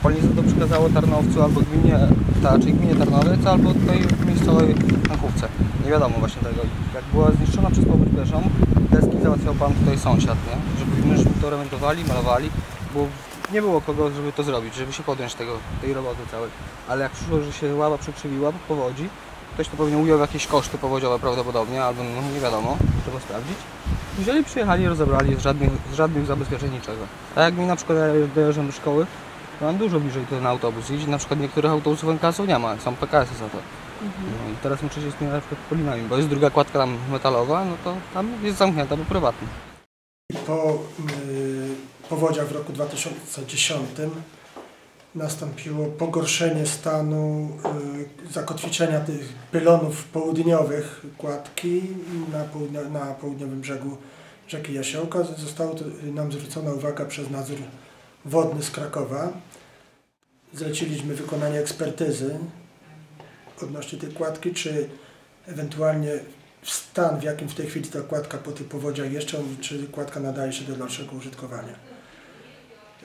kopalnictwo to przekazało Tarnowcu albo gminie, ta, czyli gminie Tarnowiec, albo tutaj miejscowej Nankówce. Nie wiadomo właśnie tego. Jak była zniszczona przez powódź pierwszą, deski załatwiał pan tutaj sąsiad, nie? Żeby myśmy to remontowali, malowali, bo nie było kogo, żeby to zrobić, żeby się podjąć tego, tej roboty całej. Ale jak przyszło, że się ława przekrzywiła po powodzi, ktoś to pewnie ujął jakieś koszty powodziowe prawdopodobnie, albo no, nie wiadomo, trzeba sprawdzić. Wzięli, przyjechali, rozebrali z żadnych, z żadnych zabezpieczeń niczego. A jak mi na przykład dojeżdżam do szkoły, mam dużo bliżej to na autobus iść. Na przykład niektórych autobusów NKS-ów nie ma, są PKS-y za to. No i teraz muszę się zmieniać na przykład polinami, bo jest druga kładka tam metalowa, no to tam jest zamknięta, bo prywatna. Po y, powodziach w roku 2010 nastąpiło pogorszenie stanu y, zakotwiczenia tych pylonów południowych kładki na, południo, na południowym brzegu rzeki Jasiołka. Została to nam zwrócona uwaga przez nadzór wodny z Krakowa. Zleciliśmy wykonanie ekspertyzy odnośnie tej kładki, czy ewentualnie stan, w jakim w tej chwili ta kładka po tych powodziach jeszcze, czy kładka nadaje się do dalszego użytkowania.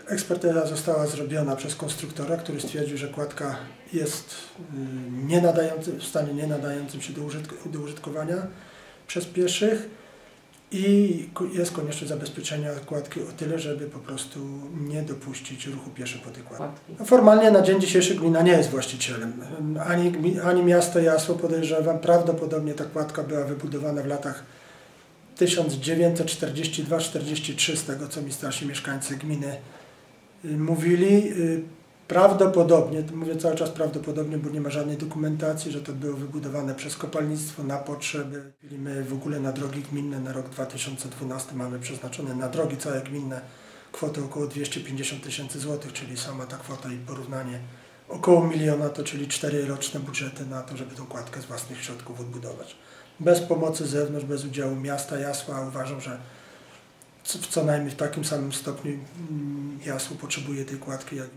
Ekspertyza została zrobiona przez konstruktora, który stwierdził, że kładka jest y, nie nadający, w stanie nie nadającym się do, użytk- do użytkowania przez pieszych i jest konieczność zabezpieczenia kładki o tyle, żeby po prostu nie dopuścić ruchu pieszych po tej kładce. No, Formalnie na dzień dzisiejszy gmina nie jest właścicielem. Ani, ani miasto Jasło podejrzewam, prawdopodobnie ta kładka była wybudowana w latach 1942-43, z tego co mi starsi mieszkańcy gminy y, mówili. Prawdopodobnie, mówię cały czas prawdopodobnie, bo nie ma żadnej dokumentacji, że to było wybudowane przez kopalnictwo na potrzeby. My w ogóle na drogi gminne na rok 2012 mamy przeznaczone na drogi całe gminne kwotę około 250 tysięcy złotych, czyli sama ta kwota i porównanie około miliona to czyli cztery roczne budżety na to, żeby tą kładkę z własnych środków odbudować. Bez pomocy z zewnątrz, bez udziału miasta Jasła uważam, że w co najmniej w takim samym stopniu mm, Jasło potrzebuje tej kładki jak.